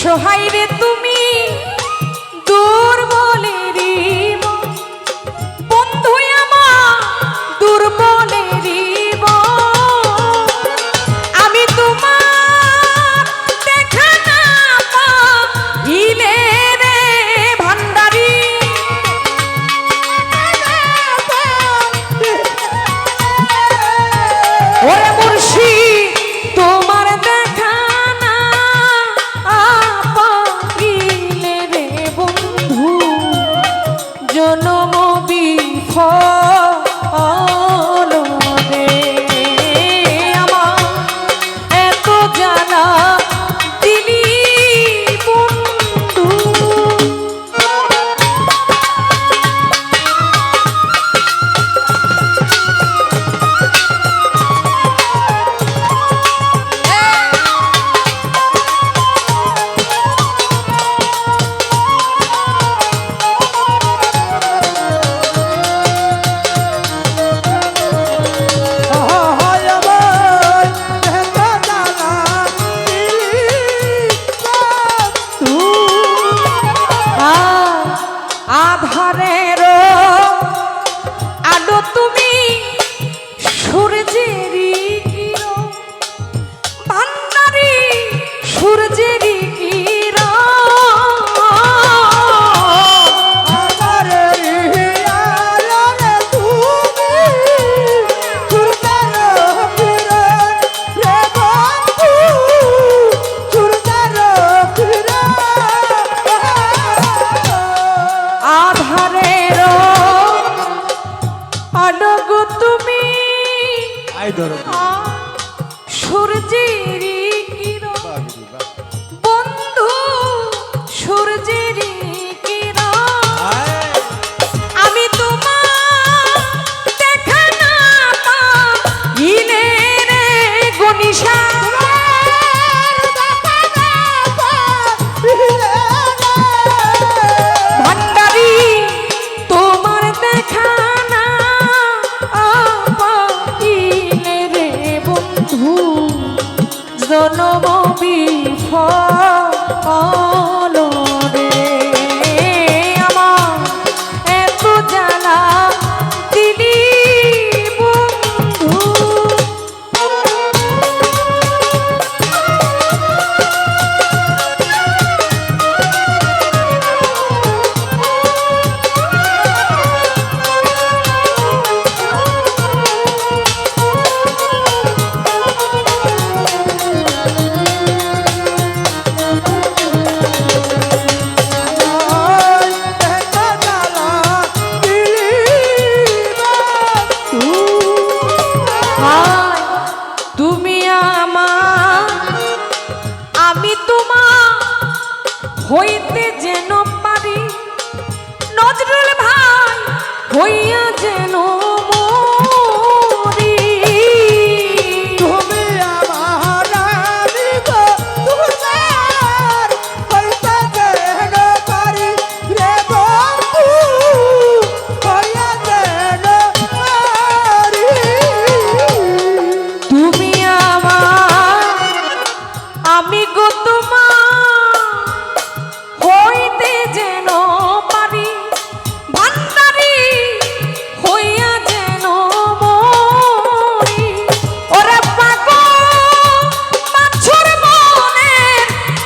সহায় রে তুমি দুর্বলেরই নমবি ফ আধারের আলোক তুমি আয় ধরো। জনম বিফ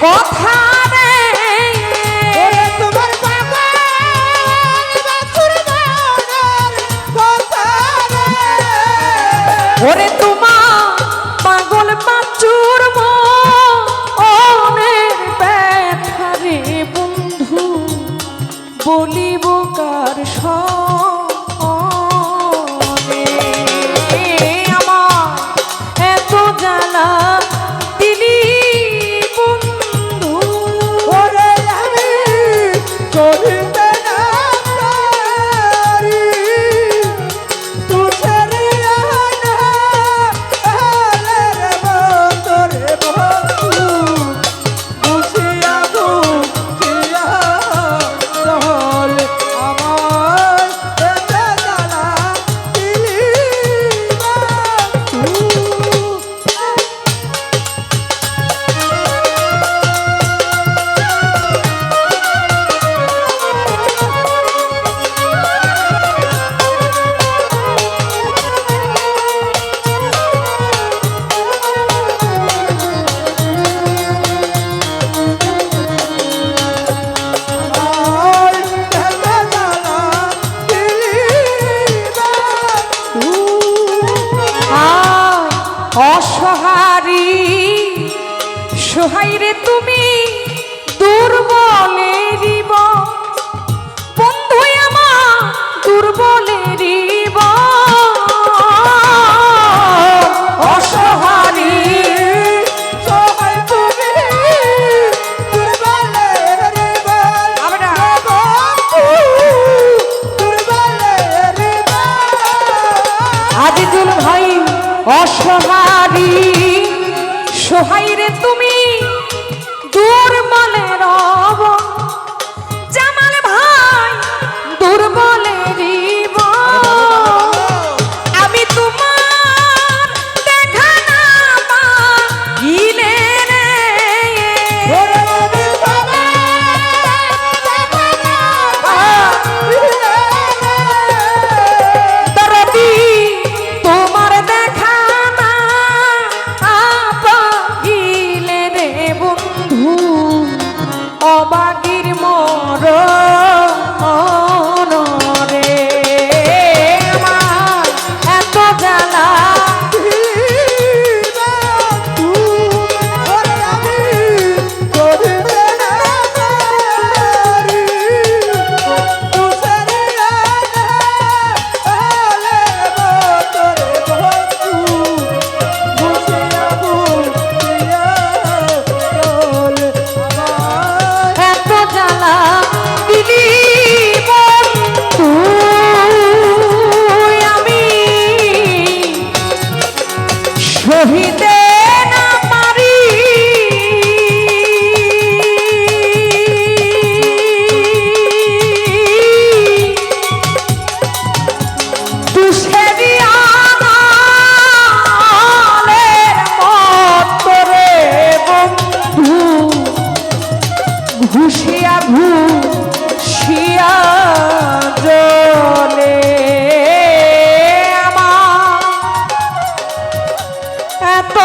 কথা ওরে তোমা পাগল পাচুর মনের ব্যথা রে বন্ধু বলিব কার সব অসহারি সোহাই রে তুমি ঘুষিয়া ঘুষিয়া জলে আমার এত